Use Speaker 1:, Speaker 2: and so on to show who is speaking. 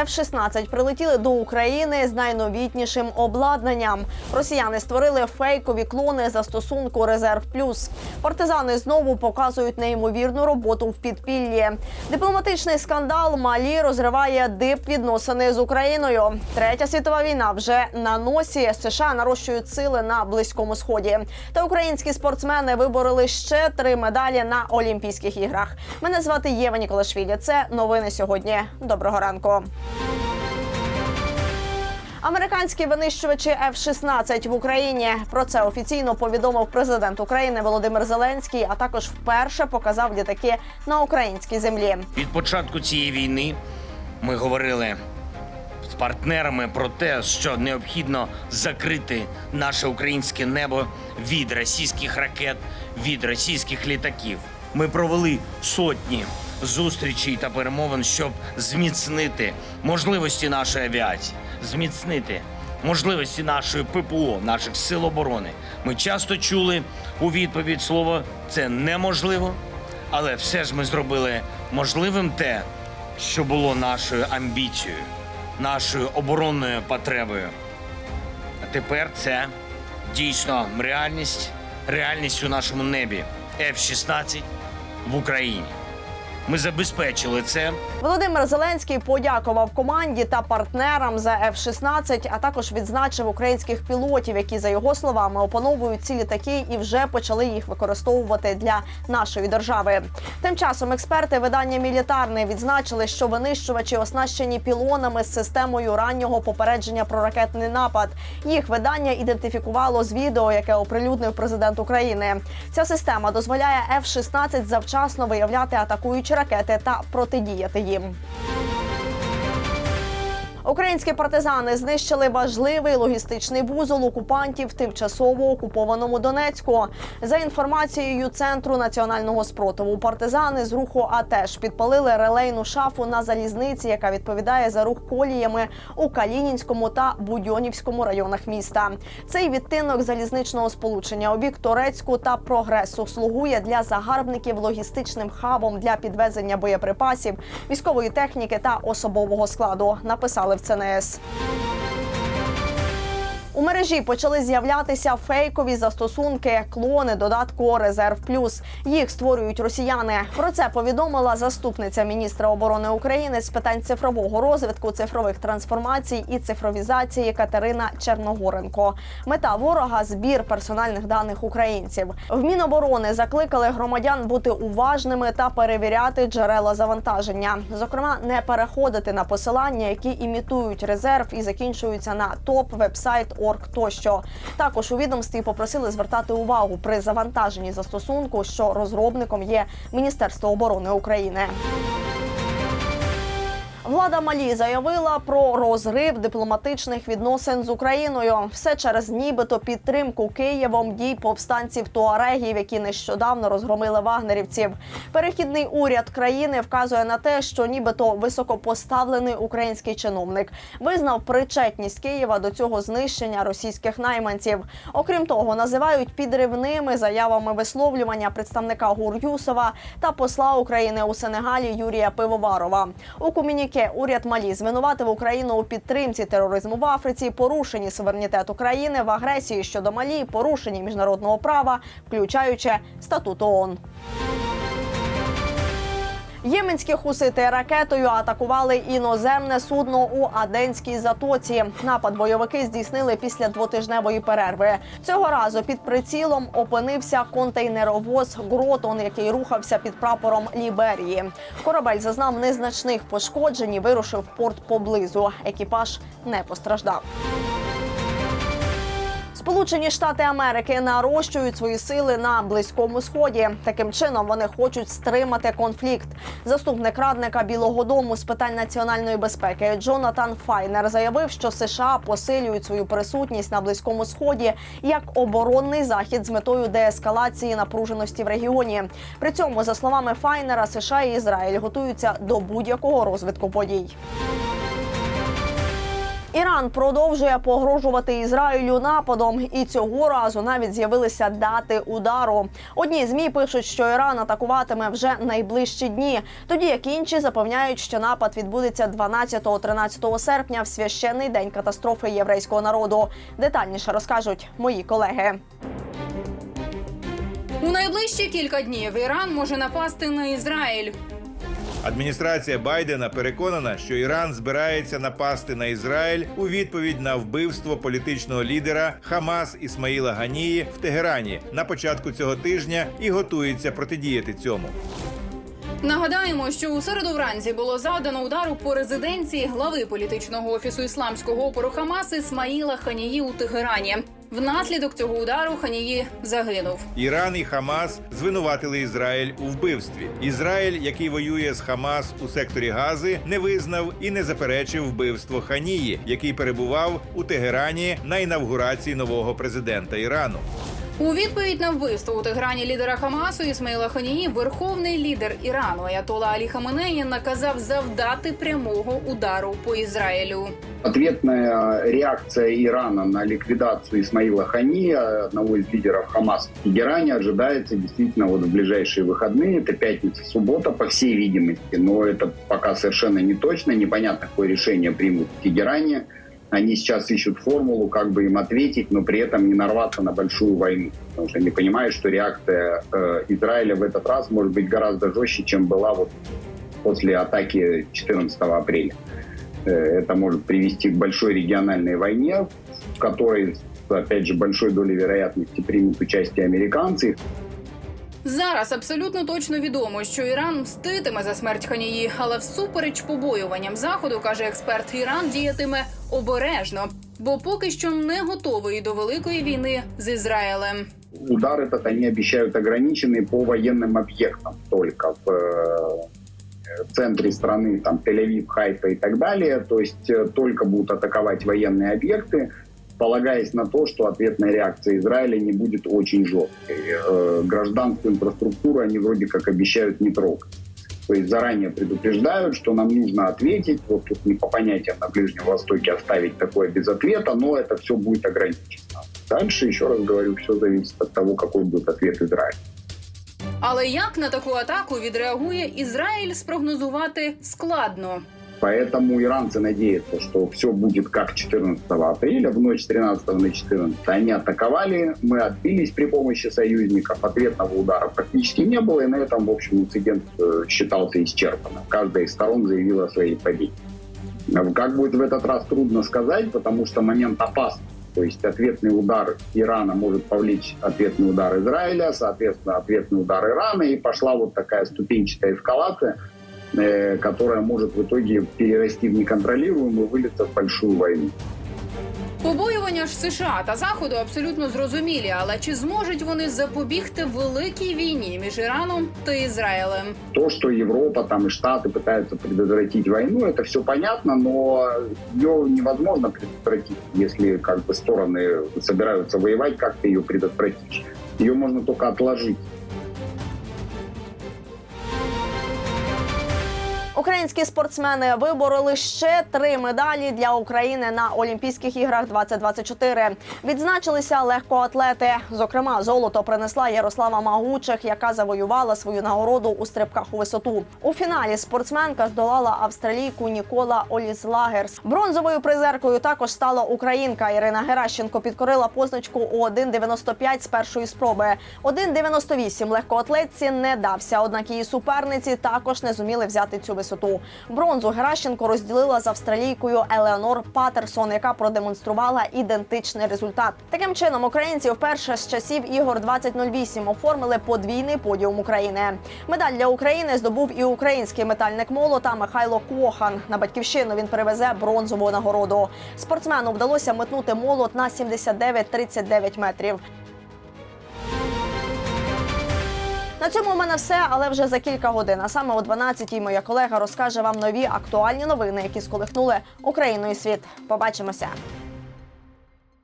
Speaker 1: F-16 прилетіли до України з найновітнішим обладнанням. Росіяни створили фейкові клони застосунку Резерв Плюс. Партизани знову показують неймовірну роботу в підпіллі. Дипломатичний скандал Малі розриває дип відносини з Україною. Третя світова війна вже на носі. США нарощують сили на близькому сході. Та українські спортсмени вибороли ще три медалі на Олімпійських іграх. Мене звати Єва Ніколашвілі. Це новини сьогодні. Доброго ранку. Американські винищувачі F-16 в Україні про це офіційно повідомив президент України Володимир Зеленський. А також вперше показав літаки на українській землі.
Speaker 2: Від початку цієї війни ми говорили з партнерами про те, що необхідно закрити наше українське небо від російських ракет, від російських літаків. Ми провели сотні зустрічей та перемовин, щоб зміцнити можливості нашої авіації, зміцнити можливості нашої ППО, наших сил оборони. Ми часто чули у відповідь слово це неможливо. Але все ж ми зробили можливим те, що було нашою амбіцією, нашою оборонною потребою. А тепер це дійсно реальність, реальність у нашому небі F-16 в Україні. Ми забезпечили це.
Speaker 1: Володимир Зеленський подякував команді та партнерам за F-16, а також відзначив українських пілотів, які за його словами опановують ці літаки і вже почали їх використовувати для нашої держави. Тим часом експерти видання Мілітарне відзначили, що винищувачі оснащені пілонами з системою раннього попередження про ракетний напад. Їх видання ідентифікувало з відео, яке оприлюднив президент України. Ця система дозволяє F-16 завчасно виявляти атакуючі ракети та протидіяти їм. Українські партизани знищили важливий логістичний вузол окупантів тимчасово окупованому Донецьку. За інформацією центру національного спротиву, партизани з руху АТЕШ підпалили релейну шафу на залізниці, яка відповідає за рух коліями у Калінінському та Будьонівському районах міста. Цей відтинок залізничного сполучення у бік Торецьку та прогресу слугує для загарбників логістичним хабом для підвезення боєприпасів, військової техніки та особового складу. Написали в ЦНС. У мережі почали з'являтися фейкові застосунки, клони додатку Резерв Плюс. Їх створюють росіяни. Про це повідомила заступниця міністра оборони України з питань цифрового розвитку, цифрових трансформацій і цифровізації Катерина Черногоренко. Мета ворога збір персональних даних українців. В Міноборони закликали громадян бути уважними та перевіряти джерела завантаження. Зокрема, не переходити на посилання, які імітують резерв і закінчуються на топ вебсайт орг тощо. Також у відомстві попросили звертати увагу при завантаженні застосунку, що розробником є Міністерство оборони України. Влада Малі заявила про розрив дипломатичних відносин з Україною. Все через нібито підтримку Києвом дій повстанців туарегів, які нещодавно розгромили вагнерівців. Перехідний уряд країни вказує на те, що нібито високопоставлений український чиновник визнав причетність Києва до цього знищення російських найманців. Окрім того, називають підривними заявами висловлювання представника ГУР Юсова та посла України у Сенегалі Юрія Пивоварова. У комюніке уряд Малі звинуватив Україну у підтримці тероризму в Африці, порушенні суверенітету країни в агресії щодо Малі, порушенні міжнародного права, включаючи статут ООН. Єменські хусити ракетою атакували іноземне судно у Аденській затоці. Напад бойовики здійснили після двотижневої перерви. Цього разу під прицілом опинився контейнеровоз Гротон, який рухався під прапором Ліберії. Корабель зазнав незначних пошкоджень і вирушив в порт поблизу. Екіпаж не постраждав. Сполучені Штати Америки нарощують свої сили на близькому сході. Таким чином вони хочуть стримати конфлікт. Заступник радника Білого Дому з питань національної безпеки Джонатан Файнер заявив, що США посилюють свою присутність на близькому сході як оборонний захід з метою деескалації напруженості в регіоні. При цьому, за словами Файнера, США і Ізраїль готуються до будь-якого розвитку подій. Іран продовжує погрожувати Ізраїлю нападом, і цього разу навіть з'явилися дати удару. Одні змі пишуть, що Іран атакуватиме вже найближчі дні, тоді як інші запевняють, що напад відбудеться 12-13 серпня в священний день катастрофи єврейського народу. Детальніше розкажуть мої колеги.
Speaker 3: У найближчі кілька днів Іран може напасти на Ізраїль.
Speaker 4: Адміністрація Байдена переконана, що Іран збирається напасти на Ізраїль у відповідь на вбивство політичного лідера Хамас Ісмаїла Ганії в Тегерані на початку цього тижня і готується протидіяти цьому.
Speaker 3: Нагадаємо, що у середу вранці було завдано удару по резиденції глави політичного офісу ісламського опору Хамас Ісмаїла Ханії у Тегерані. Внаслідок цього удару Ханії загинув.
Speaker 4: Іран і Хамас звинуватили Ізраїль у вбивстві. Ізраїль, який воює з Хамас у секторі Гази, не визнав і не заперечив вбивство Ханії, який перебував у Тегерані на інавгурації нового президента Ірану.
Speaker 3: У відповідь на вбивство у Теграні лідера Хамасу Ісмаїла Ханії верховний лідер Ірану Аятола Алі Хаменеї наказав завдати прямого удару по Ізраїлю.
Speaker 5: Ответная реакция Ирана на ликвидацию Исмаила Хания, одного из лидеров Хамас в Тегеране, ожидается действительно вот в ближайшие выходные. Это пятница, суббота, по всей видимости. Но это пока совершенно не точно. Непонятно, какое решение примут в Тегеране. Они сейчас ищут формулу, как бы им ответить, но при этом не нарваться на большую войну. Потому что они понимают, что реакция э, Израиля в этот раз может быть гораздо жестче, чем была вот после атаки 14 апреля. Э, Это может привести к большой региональной войне, в которой, опять же, большой долей вероятности примут участие американцы.
Speaker 3: Зараз абсолютно точно відомо, що Іран мститиме за смерть Ханії, але всупереч побоюванням заходу, каже експерт, Іран діятиме обережно, бо поки що не готовий до великої війни з Ізраїлем.
Speaker 5: Удар этот они обещают ограниченный по военным объектам только в э, центре страны, там Тель-Авив, Хайфа и так далее. То есть э, только будут атаковать военные объекты, полагаясь на то, что ответная реакция Израиля не будет очень жесткой. Э, Гражданскую инфраструктуру они вроде как обещают не трогать. То есть заранее предупреждают, что нам нужно ответить. Вот тут не по понятиям на Ближнем Востоке оставить такое без ответа, но это все будет ограничено. Дальше, еще раз говорю, все зависит от того, какой будет ответ Израиля.
Speaker 3: Але як на таку атаку відреагує Ізраїль, спрогнозувати складно.
Speaker 5: Поэтому иранцы надеются, что все будет как 14 апреля, в ночь с 13 на 14. Они атаковали, мы отбились при помощи союзников, ответного удара практически не было, и на этом, в общем, инцидент э, считался исчерпанным. Каждая из сторон заявила о своей победе. А Как будет в этот раз, трудно сказать, потому что момент опасный. То есть ответный удар Ирана может повлечь ответный удар Израиля, соответственно, ответный удар Ирана, и пошла вот такая ступенчатая эскалация, э, которая может в итоге перерасти в неконтролируемую и вылиться в большую войну.
Speaker 3: Побоювання ж США та Заходу абсолютно зрозумілі, але чи зможуть вони запобігти великій війні між Іраном та Ізраїлем?
Speaker 5: То, что Европа там и Штаты пытаются предотвратить войну, это все понятно, но ее невозможно предотвратить, если как бы стороны собираются воевать, как ты ее предотвратишь. Ее можно только отложить.
Speaker 1: ওখানে Українські спортсмени вибороли ще три медалі для України на Олімпійських іграх 2024. Відзначилися легкоатлети. Зокрема, золото принесла Ярослава Магучих, яка завоювала свою нагороду у стрибках у висоту. У фіналі спортсменка здолала австралійку Нікола Олізлагерс. Бронзовою призеркою також стала українка Ірина Геращенко. Підкорила позначку у 1,95 з першої спроби. 1,98 легкоатлетці не дався. Однак її суперниці також не зуміли взяти цю висоту. Бронзу Геращенко розділила з австралійкою Елеонор Патерсон, яка продемонструвала ідентичний результат. Таким чином, українці вперше з часів ігор 2008 оформили подвійний подіум України. Медаль для України здобув і український метальник молота Михайло Кохан. На батьківщину він привезе бронзову нагороду. Спортсмену вдалося метнути молот на 79-39 метрів. На цьому у мене все, але вже за кілька годин. А саме о 12-й моя колега розкаже вам нові актуальні новини, які сколихнули Україну і світ. Побачимося.